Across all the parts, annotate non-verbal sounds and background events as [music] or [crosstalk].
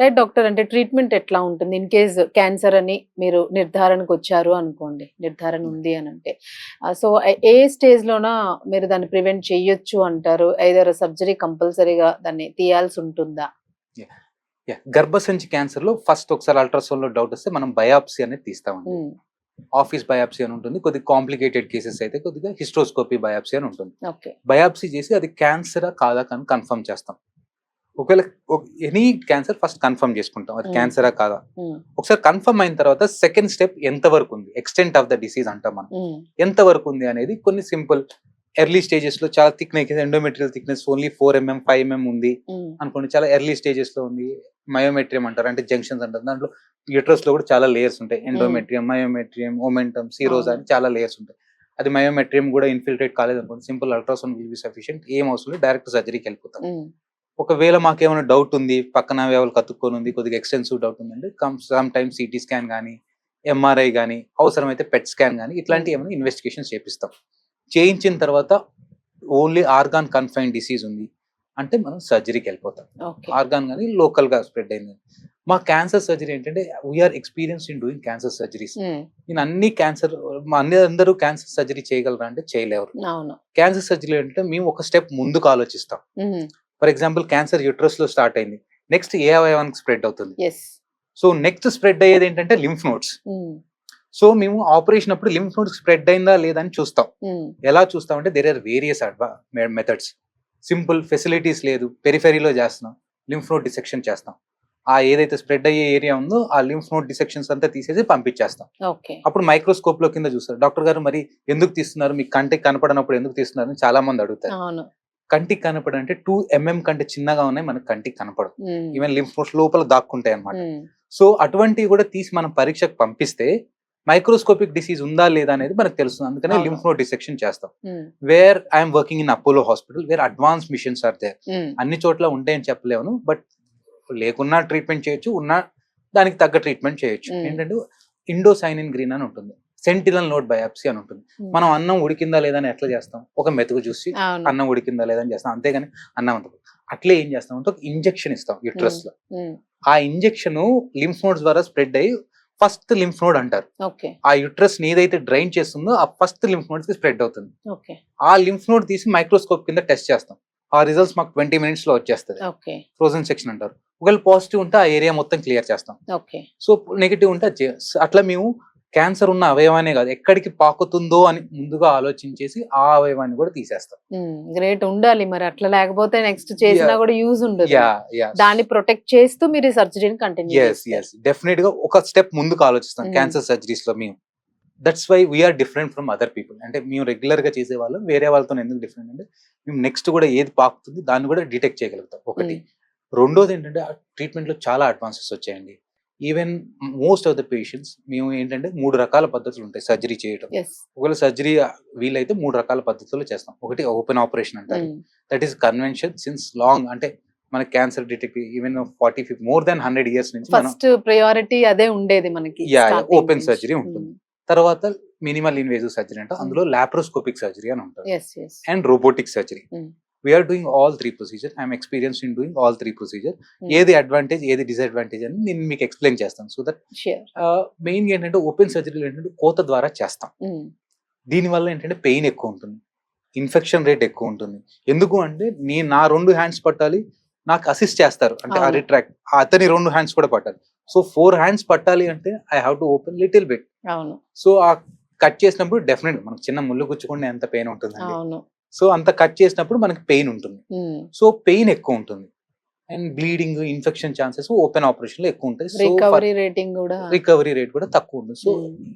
Right doctor అంటే treatment ఎట్లా ఉంటుంది? ఇన్ కేస్ క్యాన్సర్ అని మీరు నిర్ధారణకు వచ్చారు అనుకోండి నిర్ధారణ ఉంది అని అంటే. సో ఏ స్టేజ్ లోన మీరు దాన్ని ప్రివెంట్ చేయొచ్చు అంటారు? ఐదర్ సర్జరీ కంపల్సరీగా దాన్ని తీయాల్సి ఉంటుందా? గర్భసంచి క్యాన్సర్లో ఫస్ట్ ఒకసారి అల్ట్రాసౌండ్లో డౌట్ వస్తే మనం బయాప్సీ అనేది తీస్తామండి. ఉమ్, ఆఫీస్ బయాప్సీ అని ఉంటుంది కొద్దిగా కాంప్లికేటెడ్ కేసెస్ అయితే కొద్దిగా హిస్ట్రోస్కోపీ బయాప్సీ అని ఉంటుంది. ఓకే. బయాప్సీ చేసి అది క్యాన్సరా కాదా కానీ కన్ఫర్మ్ చేస్తాం. ఒకవేళ ఎనీ క్యాన్సర్ ఫస్ట్ కన్ఫర్మ్ చేసుకుంటాం. అది. క్యాన్సరా కాదా? ఒకసారి కన్ఫర్మ్ అయిన తర్వాత సెకండ్ స్టెప్ ఎంత వరకు ఉంది? ఎక్స్టెంట్ ఆఫ్ ద డిసీజ్ అంటాం మనం. ఎంత వరకు ఉంది అనేది కొన్ని సింపుల్ ఎర్లీ స్టేజెస్లో చాలా thickness endometrial thickness only four MM five MM ఉంది అనుకోండి. చాలా ఎర్లీ స్టేజెస్లో ఉంది. మయోమెట్రియం అంటారు. అంటే జంక్షన్స్ అంటారు. దాంట్లో యూట్రస్లో కూడా చాలా లేయర్స్ ఉంటాయి. ఎండోమెట్రియం మయోమెట్రియం ఓమెంటమ్ సీరోజ్ అని చాలా లేయర్స్ ఉంటాయి. అది మయోమెట్రియం కూడా ఇన్ఫిల్ట్రేట్ కాలేదు అనుకోండి. Simple ultrasound will be sufficient. ఏం అవసరం డైరెక్ట్ సర్జరీకి వెళ్ళిపోతాం. ఒకవేళ మాకేమైనా డౌట్ ఉంది పక్కన ఎవరు కతుక్కొని ఉంది కొద్దిగా ఎక్స్టెన్సివ్ డౌట్ ఉందండి come some time CT scan కానీ ఎంఆర్ఐ కానీ అవసరమైతే పెట్ స్కాన్ కానీ ఇట్లాంటి ఏమైనా ఇన్వెస్టిగేషన్ చేపిస్తాం. చేయించిన తర్వాత ఓన్లీ ఆర్గాన్ కన్ఫైన్ డిసీజ్ ఉంది. అంటే మనం సర్జరీకి వెళ్ళిపోతాం. ఆర్గాన్ కానీ లోకల్గా స్ప్రెడ్ అయింది. మా క్యాన్సర్ సర్జరీ ఏంటంటే we're experience in doing cancer surgeries నేను అన్ని క్యాన్సర్ మా అన్ని అందరూ క్యాన్సర్ సర్జరీ చేయగలరా అంటే చేయలేరు. క్యాన్సర్ సర్జరీ అంటే మేము ఒక స్టెప్ ముందుకు ఆలోచిస్తాం. ఉమ్, ఫర్ ఎగ్జాంపుల్ క్యాన్సర్ యూట్రస్లో స్టార్ట్ అయింది. నెక్స్ట్ ఏ అవయవానికి స్ప్రెడ్ అవుతుంది. సో నెక్స్ట్ స్ప్రెడ్ అయ్యేది ఏంటంటే లింఫ్ నోట్స్ ఉమ్, సో మేము ఆపరేషన్ అప్పుడు లింఫ్ నోట్స్ స్ప్రెడ్ అయిందా లేదా అని చూస్తాం. ఉమ్, ఎలా చూస్తామంటే దేర్ ఆర్ వేరియస్ అడ్వా మెథడ్స్ సింపుల్ ఫెసిలిటీస్ లేదు. పెరిఫెరీలో చేస్తున్నాం. లింఫ్ నోట్ డిసెక్షన్ చేస్తాం. ఆ ఏదైతే స్ప్రెడ్ అయ్యే ఏరియా ఉందో ఆ లింఫ్ నోట్ డిసెక్షన్స్ అంతా తీసేసి పంపించేస్తాం. అప్పుడు మైక్రోస్కోప్లో కింద చూస్తారు. డాక్టర్ గారు మరి ఎందుకు తీస్తున్నారు? మీ కంటికి కనపడనప్పుడు ఎందుకు తీస్తున్నారు? చాలా మంది అడుగుతారు. కంటికి కనపడంటే టూ ఎంఎం కంటే చిన్నగా ఉన్నాయి మనకి కంటికి కనపడదు ఈవెన్ లింఫ్ నోట్స్ లోపల దాక్కుంటాయి అన్నమాట. ఉమ్, సో అటువంటివి కూడా తీసి మనం పరీక్షకు పంపిస్తే మైక్రోస్కోపిక్ డిసీజ్ ఉందా లేదా అనేది మనకు తెలుస్తుంది. అందుకనే. లింఫ్ నోట్ డిసెక్షన్ చేస్తాం. Where I'm working in Apollo hospital where advance machines are there అన్ని చోట్ల ఉంటాయని చెప్పలేను బట్ లేకున్నా ట్రీట్మెంట్ చేయొచ్చు ఉన్నా దానికి తగ్గ ట్రీట్మెంట్ చేయొచ్చు. Mm. ఏంటంటే ఇండోసైనిన్ గ్రీన్ అని ఉంటుంది. సెంటినల్ నోట్ బయాప్సీ అని ఉంటుంది. ఉమ్, మనం అన్నం ఉడికిందా లేదా అని ఎట్లా చేస్తాం? ఒక మెతుకు చూసి అన్నం ఉడికిందా లేదా అని చేస్తాం. అంతేగాని అన్నం అంత అట్లే ఏం చేస్తాం అంటే ఒక ఇంజెక్షన్ ఇస్తాం యూట్రస్లో ఉమ్, ఆ ఇంజెక్షన్ లింఫ్ నోడ్స్ ద్వారా స్ప్రెడ్ అయ్యి ఫస్ట్ లింఫ్ నోడ్ అంటారు. ఆ యుట్రస్ ఏదైతే డ్రైన్ చేస్తుందో ఆ ఫస్ట్ లింఫ్ నోడ్స్కి స్ప్రెడ్ అవుతుంది. ఆ లింఫ్ నోడ్ తీసి మైక్రోస్కోప్ కింద టెస్ట్ చేస్తాం. ఆ రిజల్ట్స్ మాకు ట్వంటీ మినిట్స్లో వచ్చేస్తుంది ఫ్రోజన్ సెక్షన్ అంటారు. ఒకవేళ పాజిటివ్ ఉంటే ఆ ఏరియా మొత్తం క్లియర్ చేస్తాం. సో నెగిటివ్ ఉంటే అట్లా మేము క్యాన్సర్ ఉన్న అవయవానే కాదు ఎక్కడికి పాకుతుందో అని ముందుగా ఆలోచించేసి ఆ అవయవాన్ని కూడా తీసేస్తాం. గ్రేట్. ఉండాలి మరి. అట్లా లేకపోతే నెక్స్ట్ చేసినా. కూడా యూజ్ ఉండదు. దాన్ని ప్రొటెక్ట్ చేస్తూ మీరు సర్జరీని కంటిన్యూ ఎస్ ఎస్ డెఫినెట్గా ఒక స్టెప్ ముందుకు ఆలోచిస్తాం. క్యాన్సర్ సర్జరీస్లో మేము. That's why we're different from other people అంటే మేము రెగ్యులర్గా చేసే వాళ్ళం వేరే వాళ్ళతో ఎందుకు డిఫరెంట్ అంటే మేము నెక్స్ట్ కూడా ఏది పాకుతుంది దాన్ని కూడా డిటెక్ట్ చేయగలుగుతాం. ఒకటి. రెండోది ఏంటంటే ఆ ట్రీట్మెంట్లో చాలా అడ్వాన్సెస్ వచ్చాయండి. Even most of the patients మేము ఏంటంటే మూడు రకాల పద్ధతులు ఉంటాయి సర్జరీ చేయడం ఒకవేళ సర్జరీ వీలైతే మూడు రకాల పద్ధతుల్లో చేస్తాం. ఒకటి ఓపెన్ ఆపరేషన్ అంటారు. That is convention since long అంటే మన cancer detect even forty fifty more than hundred years నుంచి ఫస్ట్ ప్రయారిటీ అదే ఉండేది మనకి నుంచి. surgery ఉంటుంది. తర్వాత మినిమల్ ఇన్వేజివ్ సర్జరీ అంటే. అందులో లాప్రోస్కోపిక్ సర్జరీ అని ఉంటుంది. And robotic surgery. We're doing all three procedure I'm experience in doing all three procedure. ఏది అడ్వాంటేజ్ ఏది డిసడ్వాంటేజ్ అని నేను మీకు ఎక్స్ప్లెయిన్ చేస్తాను. సో దట్ మెయిన్ ఏంటంటే ఓపెన్ సర్జరీలో ఏంటంటే కోత ద్వారా చేస్తాం. దీనివల్ల ఏంటంటే పెయిన్ ఎక్కువ ఉంటుంది. ఇన్ఫెక్షన్ రేట్ ఎక్కువ ఉంటుంది. ఎందుకు అంటే నేను నా రెండు హ్యాండ్స్ పట్టాలి నాకు అసిస్ట్ చేస్తారు. అంటే ఆ. రిట్రాక్ట్ అతని రెండు హ్యాండ్స్ కూడా పట్టాలి. సో ఫోర్ హ్యాండ్స్ పట్టాలి అంటే I have to open little bit so ఆ కట్ చేసినప్పుడు డెఫినెట్ మనకు చిన్న ముళ్ళు గుచ్చుకుంటే ఎంత పెయిన్ ఉంటుందండి? సో అంత కట్ చేసినప్పుడు మనకి పెయిన్ ఉంటుంది. ఉమ్. సో పెయిన్ ఎక్కువ ఉంటుంది. And bleeding infection chances open ఆపరేషన్లో ఎక్కువ ఉంటాయి. రికవరీ రేటింగ్ కూడా. రికవరీ రేట్ కూడా తక్కువ ఉంటుంది. సో.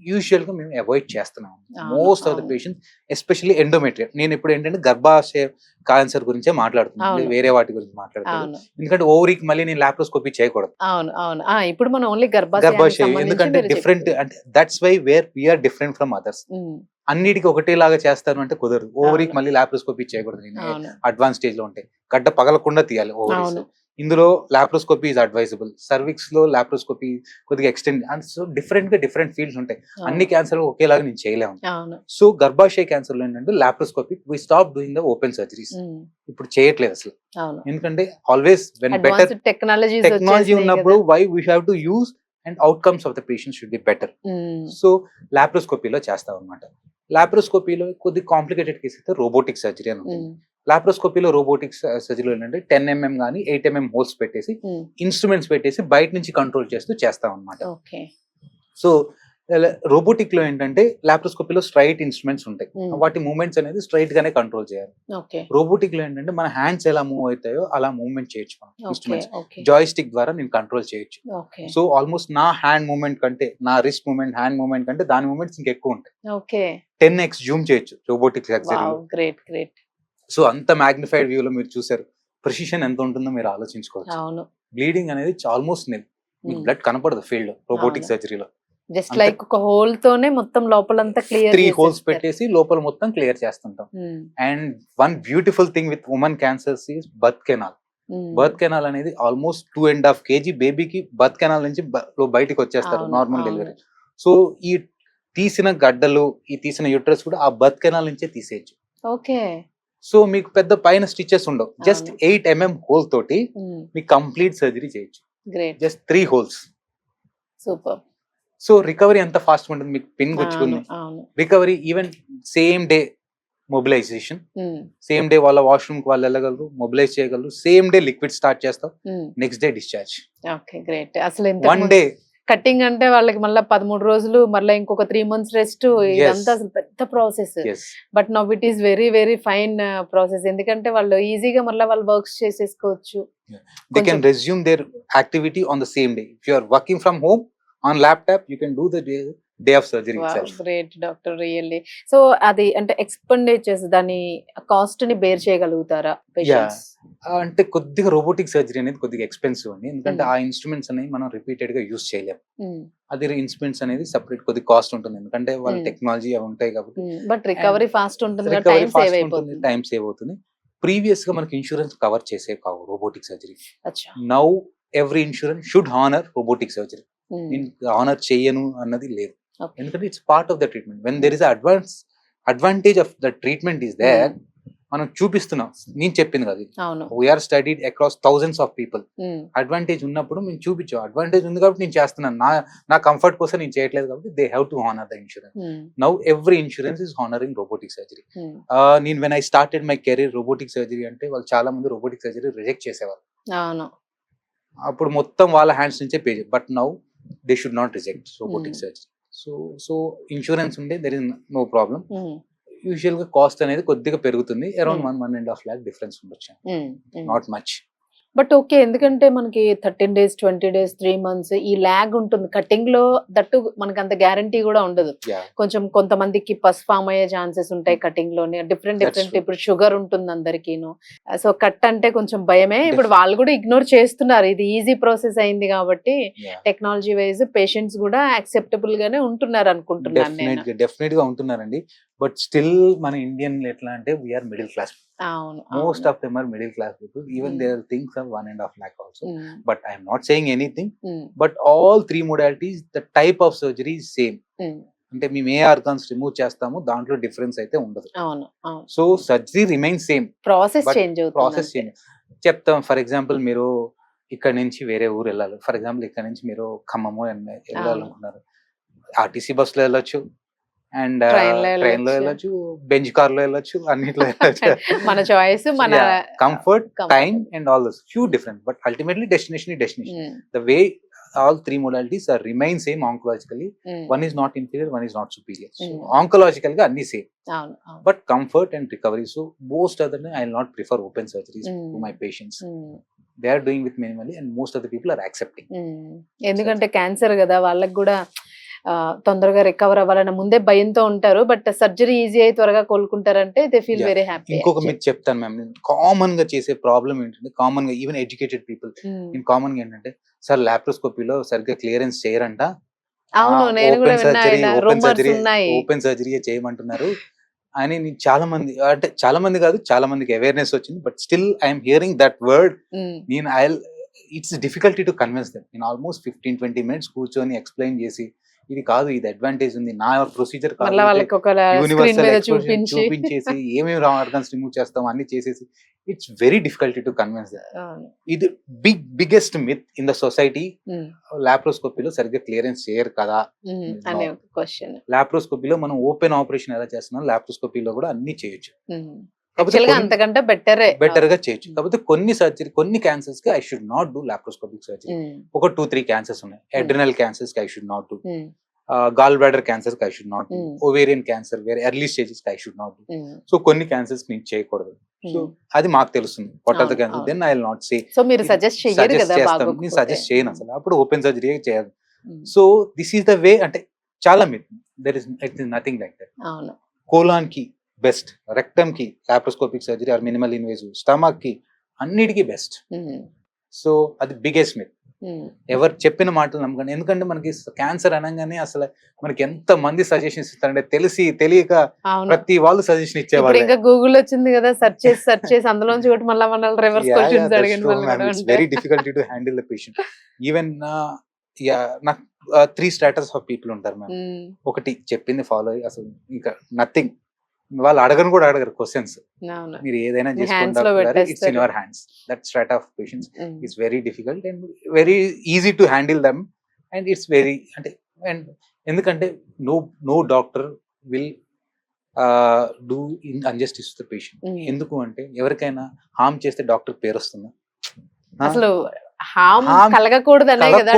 యూజువల్గా మేము అవాయిడ్ చేస్తున్నాం. Most of the. Patients especially endometrium నేను ఇప్పుడు ఏంటంటే గర్భాశయ క్యాన్సర్ గురించే మాట్లాడుతున్నాను. వేరే వాటి గురించి మాట్లాడుతున్నాను ఎందుకంటే ఓవరీకి మళ్ళీ నేను లాప్రోస్కోపీ చేయకూడదు. అవును అవును. ఇప్పుడు మనం ఓన్లీ గర్భాశయం. ఎందుకంటే డిఫరెంట్ అంటే that's why where we're different from others అన్నిటికీ ఒకటేలాగా చేస్తాను అంటే కుదరదు. ఓవరీకి. మళ్ళీ లాప్రోస్కోపీ చేయకూడదు. నేను అడ్వాన్స్ స్టేజ్లో ఉంటాయి గడ్డ పగలకుండా తీయాలి ఓవరీస్. ఇందులో లాప్రోస్కోపీ ఇస్ అడ్వైజబుల్ సర్విక్స్లో లాప్రోస్కోపీ కొద్దిగా ఎక్స్టెండ్ అండ్ సో డిఫరెంట్గా డిఫరెంట్ ఫీల్డ్స్ ఉంటాయి. అన్ని క్యాన్సర్ ఒకేలాగా నేను చేయలేము సో గర్భాశయ క్యాన్సర్లో ఏంటంటే laparoscopy we stop doing the open surgeries ఇప్పుడు చేయట్లేదు అసలు. ఎందుకంటే always when better technologies technology ఉన్నప్పుడు why we have to use and outcomes of the patient should be better so లాప్రోస్కోపీలో చేస్తాం అనమాట లాప్రోస్కోపీలో కొద్ది కాంప్లికేటెడ్ కేసు అయితే రోబోటిక్ సర్జరీ అని ఉంటుంది. లాప్రోస్కోపీలో రోబోటిక్ సర్జరీలో ఏంటంటే టెన్ ఎంఎం కానీ ఎయిట్ ఎంఎం హోల్స్ పెట్టేసి ఇన్స్ట్రుమెంట్స్ పెట్టేసి బయట నుంచి కంట్రోల్ చేస్తూ చేస్తాం అనమాట సో రోబోటిక్లో ఏంటంటే లాప్రోస్కోపీలో స్ట్రైట్ ఇన్స్ట్రుమెంట్స్ ఉంటాయి. వాటి మూవ్మెంట్స్ అనేది స్ట్రైట్ గానే కంట్రోల్ చేయాలి. రోబోటిక్లో ఏంటంటే మన హ్యాండ్స్ ఎలా మూవ్ అవుతాయో అలా మూవ్మెంట్ చేయొచ్చు మనం ఇన్స్ట్రుమెంట్స్. ఓకే. జాయిస్టిక్ ద్వారా నేను కంట్రోల్ చేయొచ్చు. సో ఆల్మోస్ట్ నా హ్యాండ్ మూవ్మెంట్ కంటే నా రిస్ట్ మూవ్మెంట్ హ్యాండ్ మూవ్మెంట్ కంటే దాని మూవ్మెంట్స్ ఇంకా ఎక్కువ ఉంటాయి టెన్ ఎక్స్ జూమ్ చేయొచ్చు robotic surgery wow great great. So అంత మ్యాగ్నిఫైడ్ వ్యూ లో మీరు చూసారు. ప్రిసిషన్ ఎంత ఉంటుందో మీరు ఆలోచించుకోవచ్చు. బ్లీడింగ్ అనేది ఆల్మోస్ట్ నిల్ మీకు బ్లడ్ కనపడదు ఫీల్డ్ రోబోటిక్. సర్జరీలో జస్ట్ లైక్ ఒక హోల్ తోనే మొత్తం లోపలంతా క్లియర్ త్రీ హోల్స్ పెట్టేసి లోపల మొత్తం క్లియర్ చేస్తుంటాం. And one beautiful thing with women cancers is birth canal birth canal అనేది almost two and half KG బేబీకి బర్త్ కెనాల్ నుంచి బయటికి వచ్చేస్తారు నార్మల్. డెలివరీ సో ఈ తీసిన గడ్డలు ఈ తీసిన యూట్రస్ కూడా ఆ బర్త్ కెనాల్ నుంచే తీసేయచ్చు. ఓకే. సో మీకు పెద్ద పైన స్టిచెస్ ఉండవు. జస్ట్. ఎయిట్ ఎంఎం హోల్ తోటి మీకు కంప్లీట్ సర్జరీ చేయొచ్చు. Great just three holes super so recovery ఎంత ఫాస్ట్ ఉంటుంది. మీకు pin గుచ్చుకుంది. Recovery even same day mobilisation same day వాళ్ళ వాష్రూమ్కి వాళ్ళు వెళ్ళగలరు మొబిలైజ్ చేయగలరు. సేమ్ డే లిక్విడ్ స్టార్ట్ చేస్తాం. Next day discharge okay great అసలు వన్ డే కటింగ్ అంటే వాళ్ళకి మళ్ళీ పదమూడు రోజులు మళ్ళీ ఇంకొక త్రీ మంత్స్ రెస్ట్ ఇదంతా అసలు పెద్ద process but now it is very very fine process ఎందుకంటే వాళ్ళు ఈజీగా మళ్ళీ వాళ్ళు వర్క్స్ చేసేసుకోవచ్చు. They can కొంచెం- resume their activity on the same day. If you are working from home on laptop you can do the day, day of surgery itself. Great doctor really so అది అంటే expenditures దాని కాస్ట్ని bear చేయగలుగుతారా ఆ, అంటే కొద్దిగా robotic surgery అనేది కొద్దిగా expensive అండి. ఎందుకంటే Hmm. ఆ ఇన్స్ట్రుమెంట్స్ అనేవి మనం రిపీటెడ్గా యూస్ చేయలేము అది ఇన్స్ట్రుమెంట్స్ అనేది సపరేట్ కొద్ది కాస్ట్ ఉంటుంది. ఎందుకంటే వాళ్ళ Hmm. టెక్నాలజీ అవి ఉంటాయి కాబట్టి. బట్ రికవరీ ఫాస్ట్ ఉంటుంది? టైం సేవ్ అవుతుంది. ప్రీవియస్గా మనకి ఇన్సూరెన్స్ కవర్ చేసే కావు robotic surgery now every insurance should honour robotic surgery నేను హానర్ చేయను అన్నది లేదు. ఎందుకంటే it's part of the treatment when there is advance advantage of the treatment is there మనం చూపిస్తున్నాం. నేను చెప్పింది కదా we're studied across thousands of people advantage ఉన్నప్పుడు మేము చూపించాం. అడ్వాంటేజ్ ఉంది కాబట్టి నేను చేస్తున్నాను. నా నా కంఫర్ట్ కోసం నేను చేయట్లేదు కాబట్టి they have to honour the insurance now every insurance is honouring robotic surgery నేను when I started my career robotic surgery అంటే వాళ్ళు చాలా మంది రోబోటిక్ సర్జరీ రిజెక్ట్ అవును. అప్పుడు మొత్తం వాళ్ళ హ్యాండ్స్ నుంచే pay but now they should not reject robotic Hmm. Surgery so so insurance ఉంటే దెర్ ఇస్ నో ప్రాబ్లం యూజువల్గా కాస్ట్ అనేది కొద్దిగా పెరుగుతుంది. Around Hmm. One one and half lakh difference ఉండొచ్చు. నాట్ మచ్ బట్ ఓకే ఎందుకంటే మనకి thirteen days twenty days three months ఈ lag ఉంటుంది. కటింగ్లో దట్టు మనకి అంత గ్యారంటీ కూడా ఉండదు. కొంచెం కొంతమందికి పస్ ఫామ్ అయ్యే ఛాన్సెస్ ఉంటాయి కటింగ్లోనే. Different different. ఇప్పుడు షుగర్ ఉంటుంది అందరికీను. సో కట్ అంటే కొంచెం భయమే. ఇప్పుడు వాళ్ళు కూడా ఇగ్నోర్ చేస్తున్నారు. ఇది ఈజీ ప్రాసెస్ అయింది కాబట్టి టెక్నాలజీ వైజ్ పేషెంట్స్ కూడా యాక్సెప్టబుల్ గానే ఉంటున్నారు అనుకుంటున్నాను డెఫినెట్గా ఉంటున్నారండి. బట్ స్టిల్ మన ఇండియన్ ఎట్లా అంటే we're middle class most of them are middle class people even Hmm. There things of one and half lakh also but I'm not saying anything but all three modalities the type of surgery same అంటే మేము ఏ organs remove చేస్తామో దాంట్లో difference అయితే ఉండదు. So surgery remain same process change process. Change చెప్తాం for example మీరు ఇక్కడ నుంచి వేరే ఊరు వెళ్ళాలి. ఫర్ ఎగ్జాంపుల్ ఇక్కడ నుంచి మీరు ఖమ్మము వెళ్ళాలనుకున్నారు. ఆర్టీసీ బస్లో వెళ్ళొచ్చు. అండ్ ట్రైన్లో వెళ్ళొచ్చు. బెంచ్ కార్లో వెళ్ళొచ్చు అన్నిట్లో వెళ్ళొచ్చు. [laughs] మన చాయిస్ మన comfort comfort. Time and all thus few different but ultimately destination destination the way all three modalities are remain same oncologically one is not inferior one is not superior. ఆంకలాజికల్గా అన్ని same but comfort and recovery so most other I not prefer open surgeries. To my patients. They are doing with minimally and most of the people are accepting ఎందుకంటే cancer కదా వాళ్ళకి కూడా తొందరగా recover అవ్వాలని ముందే భయంతో ఉంటారు. బట్ సర్జరీ ఈజీ అయి త్వరగా కోలుకుంటారంటే దే ఫీల్. వెరీ హ్యాపీ ఇంకొక మీకు చెప్తాను మ్యామ్ నేను కామన్గా చేసే ప్రాబ్లం ఏంటంటే కామన్గా ఈవెన్ ఎడ్యుకేటెడ్ పీపుల్ నేను కామన్గా ఏంటంటే సార్ లాప్రోస్కోపీలో సరిగ్గా క్లియరెన్స్ చేయరంట. అవును నేను కూడా ఓపెన్ సర్జరీ ఓపెన్ చేయమంటున్నారు. అని నేను చాలా మంది అంటే చాలా మంది కాదు చాలా మందికి అవేర్నెస్ వచ్చింది but still I'm hearing that word నేను I it's difficulty to convince them నేను ఆల్మోస్ట్ ఫిఫ్టీన్ ట్వంటీ మినిట్స్ కూర్చొని ఎక్స్ప్లెయిన్ చేసి ఇది కాదు ఇది అడ్వాంటేజ్ ఉంది. నా ప్రొసీజర్ చూపించేసి ఏమేమి ఆర్గన్స్ రిమూవ్ చేస్తాం అన్ని చేసేసి it's very difficulty to convince ఇది big biggest myth in the society లాప్రోస్కోపీలో సరిగ్గా క్లియరెన్స్ చేయరు కదా? క్వశ్చన్ లాప్రోస్కోపీలో మనం ఓపెన్ ఆపరేషన్ ఎలా చేస్తున్నాం? లాప్రోస్కోపీలో కూడా అన్ని చేయొచ్చు. కాకపోతే అంతకంటే బెటరే. బెటర్గా చేయొచ్చు. కాకపోతే కొన్ని సర్జరీ కొన్ని క్యాన్సర్స్కి I should not do laparoscopic surgery ఒక టూ త్రీ క్యాన్సర్స్ ఉన్నాయి. Adrenal క్యాన్సర్స్కి I should not do gall bladder క్యాన్సర్కి I should not do. Ovarian cancer వేరే early స్టేజెస్కి I should not do so కొన్ని క్యాన్సర్స్ నేను చేయకూడదు. సో అది మాకు తెలుస్తుంది. What are the cancer. Then I not say so మీరు సజెస్ట్ చేస్తాను. నేను. సజెస్ట్ చేయను అసలు. అప్పుడు ఓపెన్ సర్జరీ చేయాలి so this is the way అంటే చాలా myth there is it is nothing like that కోలాన్కి best. రెక్టమ్కి laparoscopic surgery are minimal invasive స్టమక్కి అన్నిటికీ బెస్ట్. సో అది బిగ్గెస్ట్ మిత్ ఎవరు చెప్పిన మాటలు నమ్మకండి. ఎందుకంటే మనకి క్యాన్సర్ అనగానే అసలు మనకి ఎంత మంది సజెషన్స్ ఇస్తారంటే తెలిసి తెలియక ప్రతి వాళ్ళు సజెషన్ ఇచ్చేవాళ్ళు. ఇంకా గూగుల్ వచ్చింది కదా సెర్చ్ చేసి సెర్చ్ చేసి అందులోంచి కూడా మళ్ళీ మన రివర్స్ క్వశ్చన్స్ అడిగిన వాళ్ళు కూడా ఇట్స్ ఉంటారు. Very difficulty to handle the patient even నాకు త్రీ స్టాటస్ ఆఫ్ పీపుల్ ఉంటారు మ్యామ్ ఒకటి చెప్పింది ఫాలో అయ్యి అసలు ఇంకా నథింగ్ వాళ్ళు అడగను కూడా అడగరు క్వశ్చన్స్ మీరు ఏదైనా చేసుకుంటారు it's in. Your hands that strata of patients um, it's very difficult and very easy to handle them and it's very అంటే అండ్ ఎందుకంటే no no doctor will do in injustice the patient. ఎందుకు అంటే ఎవరికైనా harm చేస్తే doctor పేరు వస్తుందా? అసలు హామ్ కలగకూడదనే కదా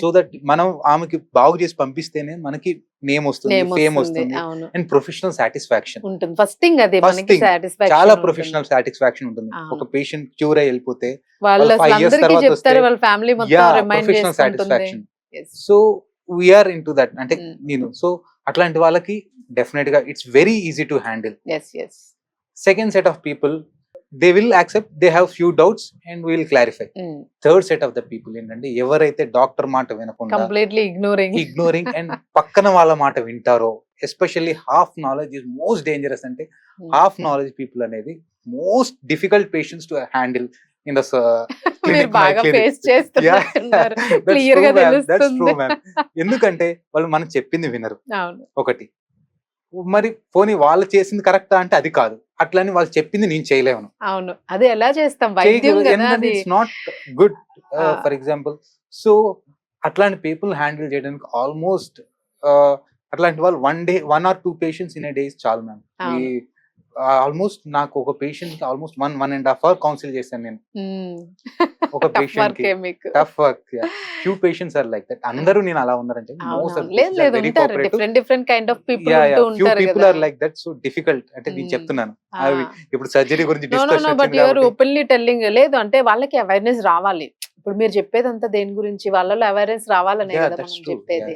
సో దట్ మనం ఆమెకి బాగు చేసి పంపిస్తేనే మనకి నేమ్ వస్తుంది ఫేమ్ వస్తుంది, అండ్ ప్రొఫెషనల్ సాటిస్ఫాక్షన్ ఉంటుంది. ఫస్ట్ థింగ్ అది మనకి సాటిస్ఫాక్షన్ చాలా ప్రొఫెషనల్ సాటిస్ఫాక్షన్ ఉంటుంది. ఒక పేషెంట్ క్యూర్ అయి వెళ్ళిపోతే వాళ్ళు చెప్తారు వాళ్ళ ఫ్యామిలీ మొత్తం remind satisfaction so we are in to that అంటే Mm. నేను సో అట్లాంటి వాళ్ళకి డెఫినెట్గా it's very easy to handle second set of people they will accept they have few doubts and will clarify third set of the people ఏంటంటే ఎవరైతే doctor మాట వినకుండా completely ignoring ignoring and పక్కన వాళ్ళ మాట వింటారో especially half knowledge is most dangerous అంటే half knowledge people అనేది most difficult patients to handle in the ఎందుకంటే వాళ్ళు మనం చెప్పింది వినరు. ఒకటి. మరి పోనీ వాళ్ళు చేసింది కరెక్టా అంటే అది కాదు. అట్లని వాళ్ళు చెప్పింది నేను చేయలేను. అవును. అది ఎలా చేస్తాం? It's not good. For example so అట్లాంటి పీపుల్ హ్యాండిల్ చేయడానికి ఆల్మోస్ట్ అట్లాంటి వాళ్ళు one day one or two patients in a days చాలు మ్యామ్. ఆల్మోస్ట్ నాకు ఒక పేషెంట్కి almost one one and half hour council చేశాను నేను. ఒక patient కి tough work few patients are like that అందరూ నేను అలా ఉన్నారంటే different different kind of people ఉంటూ ఫ్యూ ఉంటారు పీపుల్ కదా. Are like that so difficult అంటే నేను Mm. చెప్తున్నాను. అవి ఇప్పుడు సర్జరీ గురించి no no no but your discussion openly telling లేదు. అంటే వాళ్ళకి అవేర్నెస్ రావాలి. ఇప్పుడు మీరు చెప్పేదంతా దేని గురించి వాళ్ళలో అవేర్నెస్ రావాలనే కదా మనం చెప్పేది.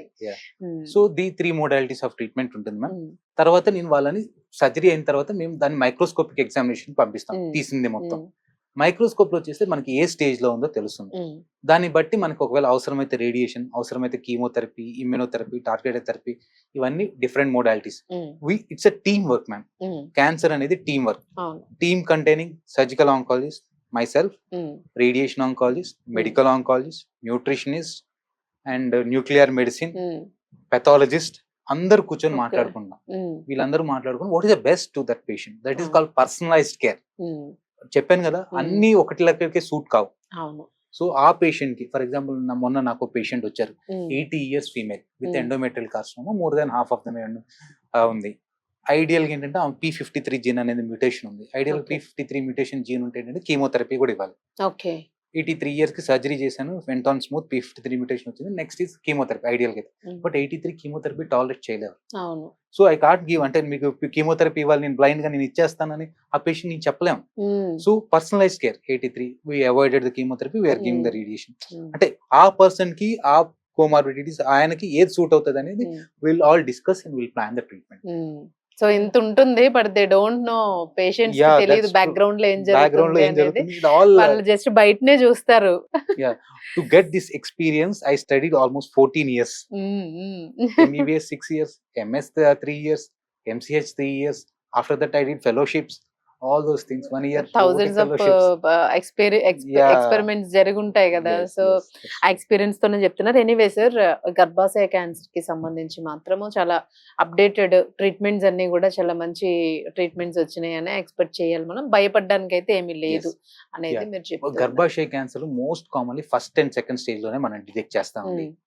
So the three modalities of treatment ఉంటుంది మ్యామ్. తర్వాత నేను వాళ్ళని సర్జరీ అయిన తర్వాత మేము దాన్ని మైక్రోస్కోపిక్ ఎగ్జామినేషన్ పంపిస్తాం. తీసింది మొత్తం. మైక్రోస్కోప్లో చేస్తే మనకి ఏ స్టేజ్లో ఉందో తెలుస్తుంది. దాన్ని బట్టి మనకి ఒకవేళ అవసరమైతే రేడియేషన్ అవసరమైతే కీమోథెరపీ ఇమ్యూనోథెరపీ టార్గెటెడ్ థెరపీ ఇవన్నీ different modalities. We it's a team work ma'am. Cancer అనేది team work team containing surgical oncologist myself. Radiation oncologist medical oncologist nutritionist and nuclear medicine. Pathologist అందరు కూర్చొని. మాట్లాడుకుందాం ఉమ్. వీళ్ళందరూ మాట్లాడుకుని what is the best to that patient that is. Called personalized care. చెప్పాను కదా Hmm. అన్ని ఒకటి లెక్కకే సూట్ కావు సో ఆ పేషెంట్కి ఫర్ ఎగ్జాంపుల్ మొన్న నాకు పేషెంట్ వచ్చారు. Eighty years female with Hmm. Endometrial carcinoma more than half of them ఉంది ఐడియల్గా ఏంటంటే పీ ఫిఫ్టీ త్రీ జీన్ అనేది మ్యూటేషన్ ఉంది ideal. P fifty three mutation gene ఉంటే ఏంటంటే కీమోథెరపీ కూడా ఇవ్వాలి ఓకే ఎయిటీ త్రీ ఇయర్స్కి సర్జరీ చేశాను went on smooth P fifty three mutation వచ్చింది next is chemotherapy ఐడియల్గా. But eighty three chemotherapy tolerate చేయలేరు అవును సో ఐ కాట్ గివ్ అంటే మీకు కీమోథెరపీ ఇవ్వాలి నేను బ్లైండ్గా నేను ఇచ్చేస్తానని ఆ పేషెంట్ నేను చెప్పలేము. So personalize care eighty three we avoided the chemotherapy we're giving the. Radiation. అంటే ఆ పర్సన్కి ఆ కోమార్బిడిటీస్ ఆయనకి ఏది సూట్ అవుతుంది అనేది. Will all discuss and will plan the treatment so ఇంత ఉంటుంది but they don't know patients Yeah, తెలియదు. బ్యాక్గ్రౌండ్లో ఏం జరుగుతుంది ఆల్ వాళ్ళు జస్ట్ బయటనే చూస్తారు. To get this experience I studied almost fourteen years. MBBS six years MS three years MCH three years after that I did fellowships all those things one year thousands of Yeah. Experiments జరుగుంటాయి కదా. So ఆ experience తోనే చెప్తున్నారు. Anyway sir గర్భాశయ క్యాన్సర్కి సంబంధించి మాత్రము చాలా updated treatments అన్ని కూడా చాలా మంచి ట్రీట్మెంట్స్ వచ్చినాయి అని ఎక్స్పెక్ట్ చేయాలి మనం. భయపడడానికి అయితే ఏమీ లేదు అనేది. మీరు చెప్తారు గర్భాశయ cancer most commonly first and second స్టేజ్లోనే మనం డిటెక్ట్ చేస్తామండి